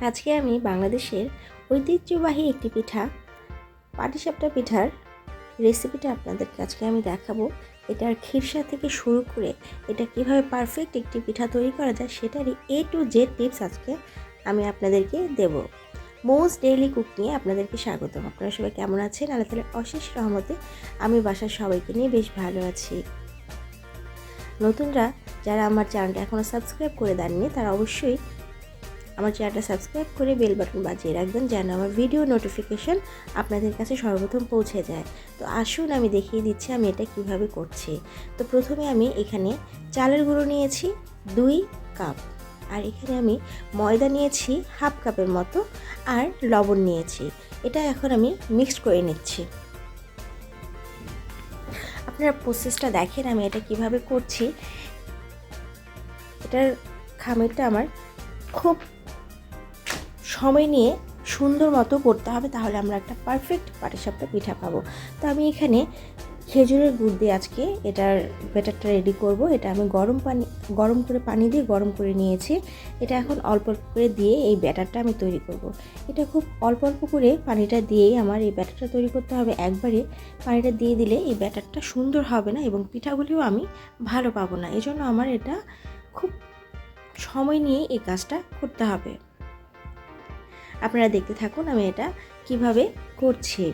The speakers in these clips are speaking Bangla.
আজকে আমি বাংলাদেশের ঐতিহ্যবাহী একটি পিঠা, পাটিসাপটা পিঠার রেসিপিটা আপনাদেরকে আজকে আমি দেখাবো। এটার খিরসা থেকে শুরু করে এটা কীভাবে পারফেক্ট একটি পিঠা তৈরি করা যায় সেটারই এ টু জেড টিপস আজকে আমি আপনাদেরকে দেব। মোস্ট ডেইলি কুক নিয়ে আপনাদেরকে স্বাগতম। আপনারা সবাই কেমন আছেন? আল্লাহ তালার অশেষ রহমতে আমি বাসার সবাইকে নিয়ে বেশ ভালো আছি। নতুনরা যারা আমার চ্যানেলটা এখনও সাবস্ক্রাইব করে দেননি, তারা অবশ্যই আমার চ্যানেলটা সাবস্ক্রাইব করে বেল বাটন বাজিয়ে রাখবেন যেন আমার ভিডিও নোটিফিকেশন আপনাদের কাছে সর্বপ্রথম পৌঁছে যায়। তো আসুন আমি দেখিয়ে দিচ্ছি আমি এটা কীভাবে করছি। তো প্রথমে আমি এখানে চালের গুঁড়ো নিয়েছি দুই কাপ। আর এখানে আমি ময়দা নিয়েছি হাফ কাপের মতো আর লবণ নিয়েছি। এটা এখন আমি মিক্সড করে নিচ্ছি। আপনারা প্রসেসটা দেখেন আমি এটা কীভাবে করছি। এটার খামিরটা আমার খুব সময় নিয়ে সুন্দর মতো করতে হবে, তাহলে আমরা একটা পারফেক্ট পাটিসাপটা পিঠা পাবো। তো আমি এখানে খেজুরের গুড় দিয়ে আজকে এটার ব্যাটারটা রেডি করব। এটা আমি গরম পানি, গরম করে পানি দিয়ে গরম করে নিয়েছি। এটা এখন অল্প অল্প করে দিয়ে এই ব্যাটারটা আমি তৈরি করব। এটা খুব অল্প অল্প করে পানিটা দিয়েই আমার এই ব্যাটারটা তৈরি করতে হবে। একবারে পানিটা দিয়ে দিলে এই ব্যাটারটা সুন্দর হবে না এবং পিঠাগুলিও আমি ভালো পাবো না। এজন্য আমার এটা খুব সময় নিয়ে এই কাজটা করতে হবে। আপনারা দেখতে থাকুন আমি এটা কীভাবে করছি।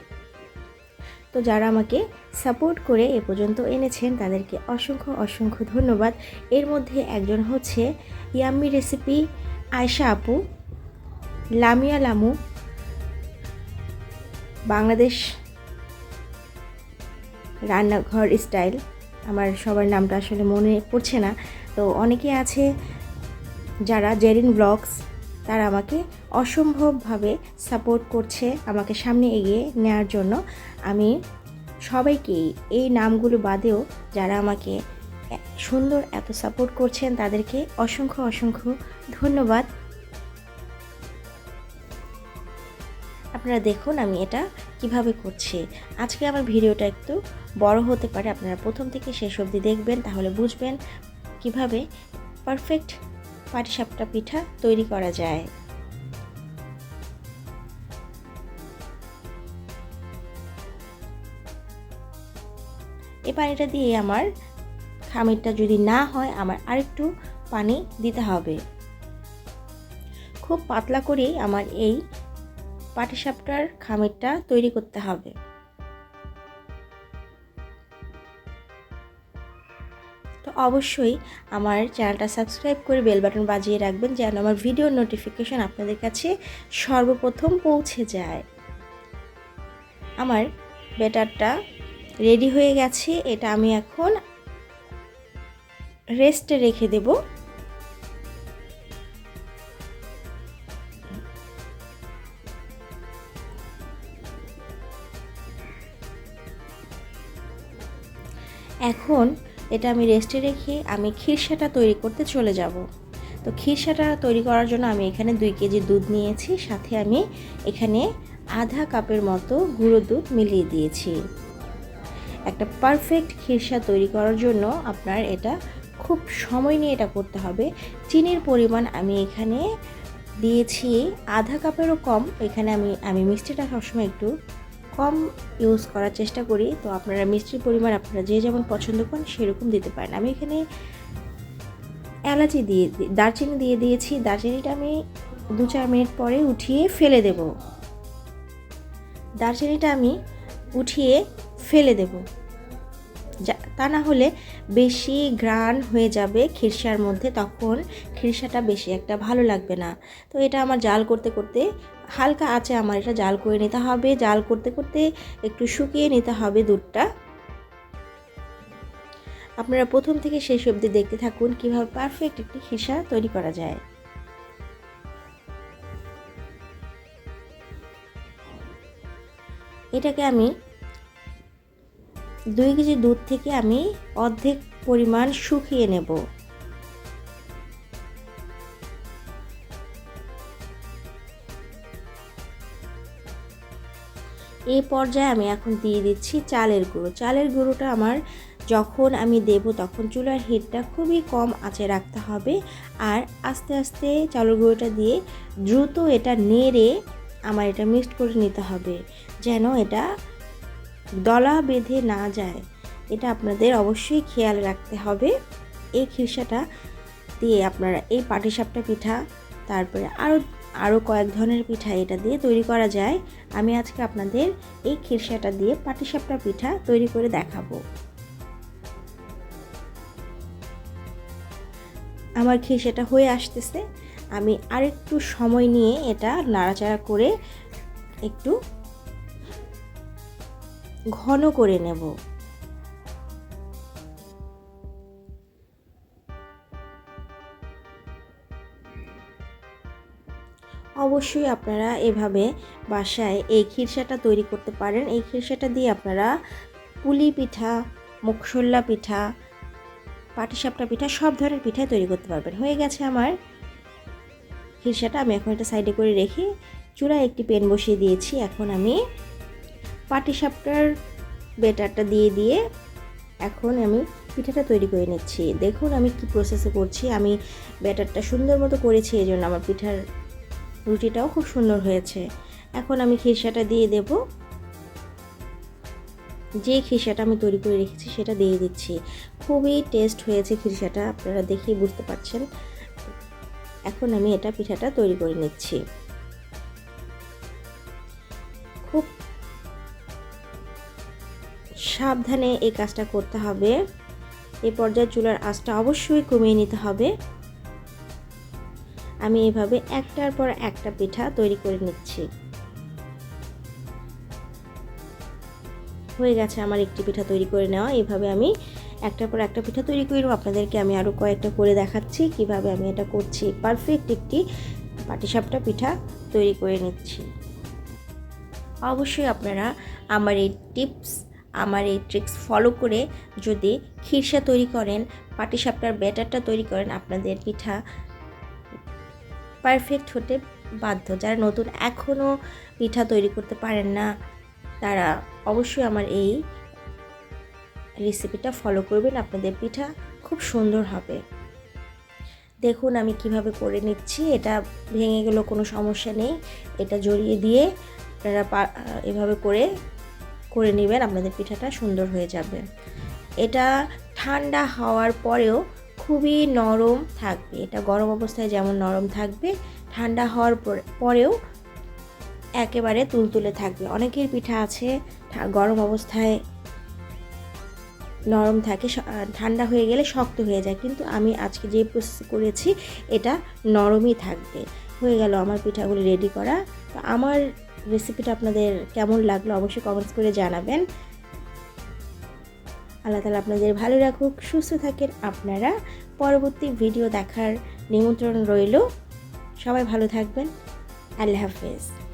তো যারা আমাকে সাপোর্ট করে এ পর্যন্ত এনেছেন, তাদেরকে অসংখ্য অসংখ্য ধন্যবাদ। এর মধ্যে একজন হচ্ছে ইয়াম্মি রেসিপি আয়শা আপু, লামিয়া লামু, বাংলাদেশ রান্নাঘর স্টাইল। আমার সবার নামটা আসলে মনে পড়ছে না। তো অনেকে আছে যারা জেরিন ব্লগস তারা আমাকে অসম্ভবভাবে সাপোর্ট করছে আমাকে সামনে এগিয়ে নেওয়ার জন্য। আমি সবাইকেই এই নামগুলো বাদেও যারা আমাকে সুন্দর এত সাপোর্ট করছেন তাদেরকে অসংখ্য অসংখ্য ধন্যবাদ। আপনারা দেখুন আমি এটা কীভাবে করছি। আজকে আমার ভিডিওটা একটু বড় হতে পারে, আপনারা প্রথম থেকে শেষ অবধি দেখবেন, তাহলে বুঝবেন কীভাবে পারফেক্ট পাটিসাপটা পিঠা তৈরি করা যায়। এই পানিটা দিয়ে আমার খামিরটা যদি না হয়, আমার আরেকটু পানি দিতে হবে। খুব পাতলা করেই আমার এই পাটিসাপটার খামিরটা তৈরি করতে হবে। তো অবশ্যই আমার চ্যানেলটা সাবস্ক্রাইব করে বেল বাটন বাজিয়ে রাখবেন যেন আমার ভিডিও নোটিফিকেশন আপনাদের কাছে সর্বপ্রথম পৌঁছে যায়। আমার ব্যাটারটা রেডি হয়ে গেছে, এটা আমি এখন রেস্টে রেখে দেব। এখন এটা আমি রেস্টে রেখে আমি খিরসাটা তৈরি করতে চলে যাব। তো খিরসাটা তৈরি করার জন্য আমি এখানে দুই কেজি দুধ নিয়েছি, সাথে আমি এখানে আধা কাপের মতো গুঁড়ো দুধ মিলিয়ে দিয়েছি। একটা পারফেক্ট খিরসা তৈরি করার জন্য আপনার এটা খুব সময় নিয়ে এটা করতে হবে। চিনির পরিমাণ আমি এখানে দিয়েছি, আধা কাপেরও কম। এখানে আমি আমি মিষ্টিটা সবসময় একটু কম ইউজ করার চেষ্টা করি, তো আপনারা মিষ্টির পরিমাণ আপনারা যে যেমন পছন্দ করেন সেরকম দিতে পারেন। আমি এখানে এলাচি দিয়ে দারচিনি দিয়ে দিয়েছি। দারচিনিটা আমি দু চার মিনিট পরে উঠিয়ে ফেলে দেব। দারচিনিটা আমি উঠিয়ে ফেলে দেব। তা না হলে বেশি গ্রান হয়ে যাবে খিরসার মধ্যে, তখন খিরসাটা বেশি একটা ভালো লাগবে না। তো এটা আমার জাল করতে করতে হালকা আছে আমার এটা জাল করে নিতে হবে। জাল করতে করতে একটু শুকিয়ে নিতে হবে দুধটা। আপনারা প্রথম থেকে শেষ অবধি দেখতে থাকুন কীভাবে পারফেক্ট একটি খিরসা তৈরি করা যায়। এটাকে আমি দুই কেজি দুধ থেকে আমি অর্ধেক পরিমাণ শুকিয়ে নেব। এই পর্যায়ে আমি এখন দিয়ে দিচ্ছি চালের গুঁড়ো। চালের গুঁড়োটা আমার যখন আমি দেব তখন চুলার হিটটা খুবই কম আঁচে রাখতে হবে আর আস্তে আস্তে চালের গুঁড়োটা দিয়ে দ্রুত এটা নেড়ে আমার এটা মিক্সড করে নিতে হবে যেন এটা দলা বেঁধে না যায়। এটা আপনাদের অবশ্যই খেয়াল রাখতে হবে। এই খিরসাটা দিয়ে আপনারা এই পাটিসাপটা পিঠা, তারপরে আরও আরও কয়েক ধরনের পিঠা এটা দিয়ে তৈরি করা যায়। আমি আজকে আপনাদের এই খিরসাটা দিয়ে পাটিসাপটা পিঠা তৈরি করে দেখাবো। আমার খিরসাটা হয়ে আসতেছে। আমি আরেকটু সময় নিয়ে এটা নাড়াচাড়া করে একটু ঘন করে নেব। অবশ্যই আপনারা এভাবে বাসায় এই খিরসাটা তৈরি করতে পারেন। এই খিরসাটা দিয়ে আপনারা পুলি পিঠা মুখসল্লা পিঠা, পাটিসাপটা পিঠা, সব ধরনের পিঠা তৈরি করতে পারবেন। হয়ে গেছে আমার খিরসাটা। আমি এখন এটা সাইডে করে রেখে চূড়ায় একটি পেন বসিয়ে দিয়েছি। এখন আমি পাটিসাপটার বেটারটা দিয়ে দিয়ে এখন আমি পিঠাটা তৈরি করে নিচ্ছি। দেখুন আমি কি প্রসেসে করছি। আমি ব্যাটারটা সুন্দর মতো করেছি এই জন্য আমার পিঠার রুটিটাও খুব সুন্দর হয়েছে। এখন আমি খিরসাটা দিয়ে দেব। যে খিরসাটা আমি তৈরি করে রেখেছি সেটা দিয়ে দিচ্ছি। খুবই টেস্ট হয়েছে খিরসাটা আপনারা দেখেই বুঝতে পারছেন। এখন আমি এটা পিঠাটা তৈরি করে নিচ্ছি। খুব সাবধানে এই কাজটা করতে হবে। এই পর্যায়ে চুলার আঁচটা অবশ্যই কমিয়ে নিতে হবে। আমি এভাবে একটার পর একটা পিঠা তৈরি করে নিচ্ছি। হয়ে গেছে আমার একটি পিঠা তৈরি করে নেওয়া। এভাবে আমি একটার পর একটা পিঠা তৈরি করে নেব। আপনাদেরকে আমি আরও কয়েকটা করে দেখাচ্ছি কীভাবে আমি এটা করছি। পারফেক্ট একটি পাটিসাপটা পিঠা তৈরি করে নিচ্ছি। অবশ্যই আপনারা আমার এই টিপস, আমার এই ট্রিক্স ফলো করে যদি খিরসা তৈরি করেন, পাটিসাপটার ব্যাটারটা তৈরি করেন, আপনাদের পিঠা পারফেক্ট হতে বাধ্য। যারা নতুন এখনও পিঠা তৈরি করতে পারেন না, তারা অবশ্যই আমার এই রেসিপিটা ফলো করবেন। আপনাদের পিঠা খুব সুন্দর হবে। দেখুন আমি কীভাবে করে নিচ্ছি। এটা ভেঙে গেলেও কোনো সমস্যা নেই। এটা জড়িয়ে দিয়ে আপনারা এভাবে করে করে নেবেন। আপনাদের পিঠাটা সুন্দর হয়ে যাবে। এটা ঠান্ডা হওয়ার পরেও খুবই নরম থাকবে। এটা গরম অবস্থায় যেমন নরম থাকবে, ঠান্ডা হওয়ার পরেও একেবারে তুলতুলে থাকবে। অনেকের পিঠা আছে গরম অবস্থায় নরম থাকে ঠান্ডা হয়ে গেলে শক্ত হয়ে যায়। কিন্তু আমি আজকে যে প্রসেস করেছি, এটা নরমই থাকবে। হয়ে গেল আমার পিঠাগুলি রেডি করা। তো আমার রেসিপিটা আপনাদের কেমন লাগল অবশ্যই কমেন্টস করে জানাবেন। আল্লাহ তালা আপনাদের ভালো রাখুক, সুস্থ থাকেন। আপনারা পরবর্তী ভিডিও দেখার নিমন্ত্রণ রইল। সবাই ভালো থাকবেন। আল্লাহ হাফেজ।